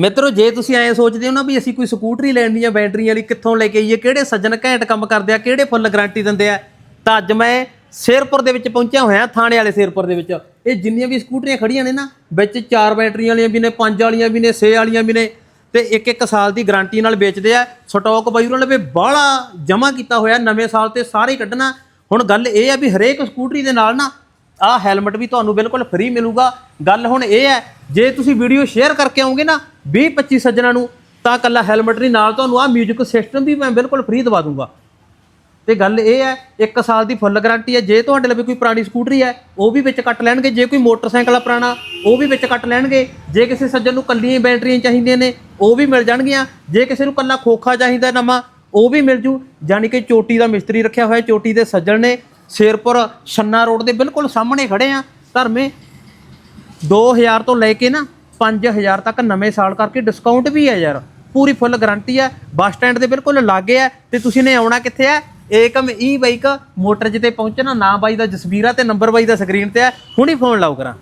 ਮਿੱਤਰੋ, ਜੇ ਤੁਸੀਂ ਐਂ ਸੋਚਦੇ ਹੋ ਨਾ ਵੀ ਅਸੀਂ ਕੋਈ ਸਕੂਟਰੀ ਲੈਣੀ ਆ ਬੈਟਰੀ ਵਾਲੀ ਕਿੱਥੋਂ ਲੈ ਕੇ ਆਈਏ, ਕਿਹੜੇ ਸੱਜਣ ਘੈਂਟ ਕੰਮ ਕਰਦੇ ਆ, ਕਿਹੜੇ ਫੁੱਲ ਗਾਰੰਟੀ ਦਿੰਦੇ ਆ, ਤਾਂ ਅੱਜ ਮੈਂ ਸ਼ੇਰਪੁਰ ਦੇ ਵਿੱਚ ਪਹੁੰਚਿਆ ਹੋਇਆ, ਥਾਣੇ ਵਾਲੇ ਸ਼ੇਰਪੁਰ ਦੇ ਵਿੱਚ। ਇਹ ਜਿੰਨੀਆਂ ਵੀ ਸਕੂਟਰੀਆਂ ਖੜੀਆਂ ਨੇ ਨਾ, ਵਿੱਚ ਚਾਰ ਬੈਟਰੀਆਂ ਵਾਲੀਆਂ ਵੀ ਨੇ, ਪੰਜ ਵਾਲੀਆਂ ਵੀ ਨੇ, ਛੇ ਵਾਲੀਆਂ ਵੀ ਨੇ, ਤੇ ਇੱਕ ਇੱਕ ਸਾਲ ਦੀ ਗਾਰੰਟੀ ਨਾਲ ਵੇਚਦੇ ਆ। ਸਟਾਕ ਬਾਈ ਉਹਨਾਂ ਲਵੇ ਬਾਹਲਾ ਜਮ੍ਹਾਂ ਕੀਤਾ ਹੋਇਆ, ਨਵੇਂ ਸਾਲ ਤੇ ਸਾਰੇ ਹੀ ਕੱਢਣਾ। ਹੁਣ ਗੱਲ ਇਹ ਆ ਵੀ ਹਰੇਕ ਸਕੂਟਰੀ ਦੇ ਨਾਲ ਨਾ, ਆਹ ਹੈਲਮਟ ਵੀ ਤੁਹਾਨੂੰ ਬਿਲਕੁਲ ਫ੍ਰੀ ਮਿਲੂਗਾ। ਗੱਲ ਹੁਣ ਇਹ ਹੈ, ਜੇ ਤੁਸੀਂ ਵੀਡੀਓ ਸ਼ੇਅਰ ਕਰਕੇ ਆਉਂਗੇ ਨਾ 20 25 ਸੱਜਣਾ ਨੂੰ, ਤਾਂ ਕੱਲਾ ਹੈਲਮਟ ਨਹੀਂ, ਨਾਲ ਤੁਹਾਨੂੰ ਆਹ 뮤직 ਸਿਸਟਮ ਵੀ ਮੈਂ ਬਿਲਕੁਲ ਫ੍ਰੀ ਦਵਾ ਦੂੰਗਾ। ਤੇ ਗੱਲ ਇਹ ਹੈ, ਇੱਕ ਸਾਲ ਦੀ ਫੁੱਲ ਗਾਰੰਟੀ ਹੈ, ਜੇ ਤੁਹਾਡੇ ਲਵੇ ਕੋਈ ਪੁਰਾਣੀ ਸਕੂਟਰੀ ਹੈ ਉਹ ਵੀ ਵਿੱਚ ਕੱਟ ਲੈਣਗੇ, ਜੇ ਕੋਈ ਮੋਟਰਸਾਈਕਲ ਆ ਪੁਰਾਣਾ, ਉਹ ਵੀ ਵਿੱਚ ਕੱਟ ਲੈਣਗੇ। ਜੇ ਕਿਸੇ ਸੱਜਣ ਨੂੰ ਕੱਲੀਆਂ ਬੈਟਰੀਆਂ ਚਾਹੀਦੀਆਂ ਨੇ, ਉਹ ਵੀ ਮਿਲ ਜਾਣਗੀਆਂ। ਜੇ ਕਿਸੇ ਨੂੰ ਕੱਲਾ ਖੋਖਾ ਚਾਹੀਦਾ ਨਵਾਂ, ਉਹ ਵੀ ਮਿਲ ਜੂ। ਯਾਨੀ ਕਿ ਚੋਟੀ ਦਾ ਮਿਸਤਰੀ ਰੱਖਿਆ ਹੋਇਆ, ਚੋਟੀ ਦੇ ਸੱਜਣ ਨੇ, ਸ਼ੇਰਪੁਰ ਛੰਨਾ ਰੋਡ ਦੇ ਬਿਲਕੁਲ ਸਾਹਮਣੇ ਖੜੇ ਆ। ਧਰਮੇ 2000 ਤੋਂ ਲੈ ਕੇ ਨਾ 5000 ਤੱਕ ਨਵੇਂ ਸਾਲ ਕਰਕੇ ਡਿਸਕਾਊਂਟ ਵੀ ਹੈ ਯਾਰ। ਪੂਰੀ ਫੁੱਲ ਗਾਰੰਟੀ ਹੈ। ਬੱਸ ਸਟੈਂਡ ਦੇ ਬਿਲਕੁਲ ਲਾਗੇ ਹੈ ਤੇ ਤੁਸੀਂ ਨੇ ਆਉਣਾ ਕਿੱਥੇ ਹੈ? ਏਕਮ ਈ ਬਾਈਕ ਮੋਟਰ ਜਿੱਤੇ ਪਹੁੰਚਣਾ, ਨਾ ਬਾਈ ਦਾ ਜਸਵੀਰਾ ਤੇ ਨੰਬਰ ਬਾਈ ਦਾ ਸਕਰੀਨ ਤੇ ਹੈ। ਹੁਣੀ ਫੋਨ ਲਾਓ ਕਰਾਂ।